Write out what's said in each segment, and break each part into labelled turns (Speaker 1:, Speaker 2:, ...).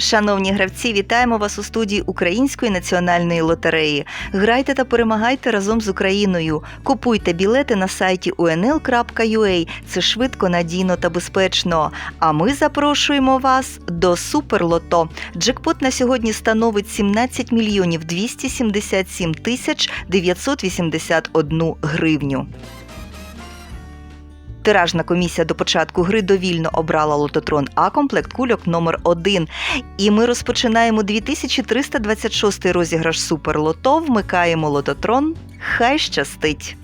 Speaker 1: Шановні гравці, вітаємо вас у студії Української національної лотереї. Грайте та перемагайте разом з Україною. Купуйте білети на сайті unl.ua. Це швидко, надійно та безпечно. А ми запрошуємо вас до Суперлото. Джекпот на сьогодні становить 17 мільйонів 277 тисяч 981 гривню. Тиражна комісія до початку гри довільно обрала лототрон А комплект кульок номер 1 І ми розпочинаємо 2326 розіграш Суперлото. Вмикаємо лототрон. Хай щастить!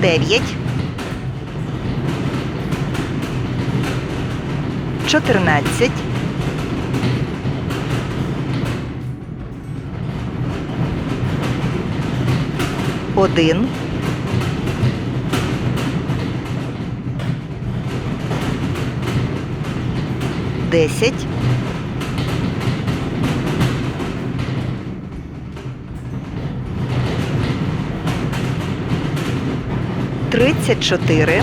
Speaker 1: Дев'ять. Чотирнадцять. Один. Десять. Тридцять чотири.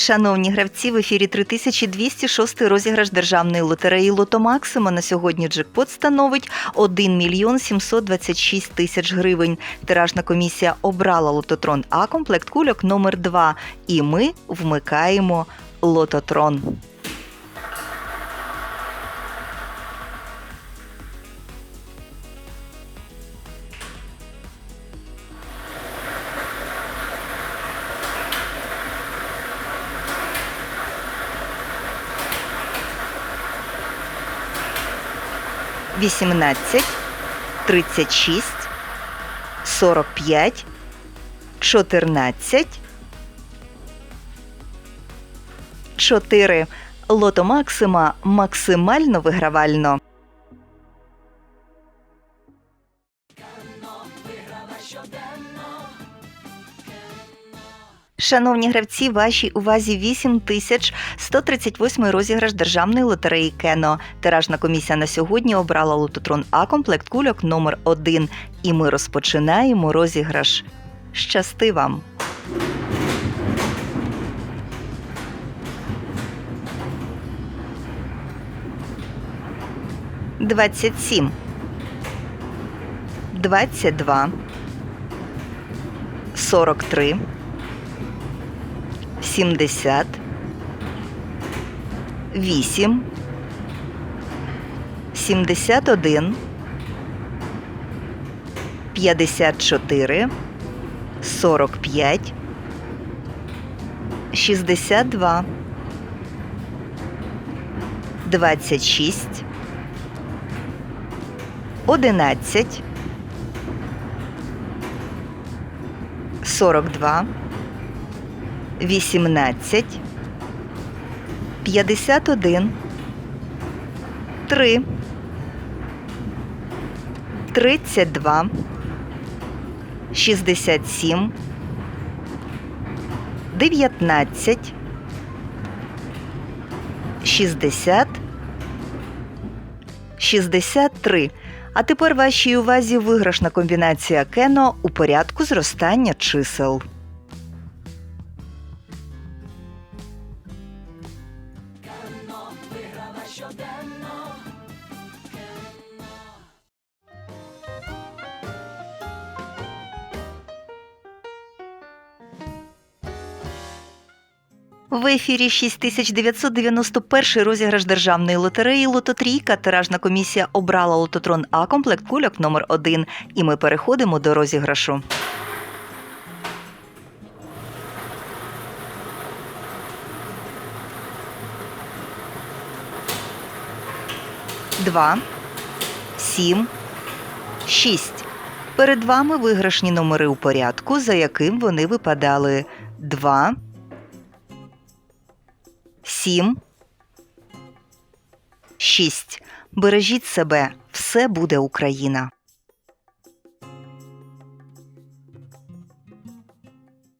Speaker 1: Шановні гравці, в ефірі 3206 розіграш державної лотереї Лото Максима. На сьогодні джекпот становить 1 мільйон 726 тисяч гривень. Тиражна комісія обрала лототрон А комплект кульок номер 2 І ми вмикаємо лототрон. Вісімнадцять, тридцять шість, сорок п'ять, чотирнадцять, чотири. Лото Максима максимально вигравально. Шановні гравці, вашій увазі 8138 розіграш державної лотереї Кено. Тиражна комісія на сьогодні обрала лототрон А комплект кульок номер 1 І ми розпочинаємо розіграш. Щасти вам! Двадцять сім. Двадцять два. Сорок три. 70, 8, 71, 54, 45, 62, 26, 11, 42, 18, 51, 3, 32, 67, 19, 60, 63. А тепер вашій увазі виграшна комбінація Кено у порядку зростання чисел. В ефірі 6991 розіграш державної лотереї Лототрійка. Тиражна комісія обрала лототрон А комплект кульок номер 1 І ми переходимо до розіграшу. Два, сім, шість. Перед вами виграшні номери у порядку, за яким вони випадали 2, 7, 6. Бережіть себе, все буде Україна.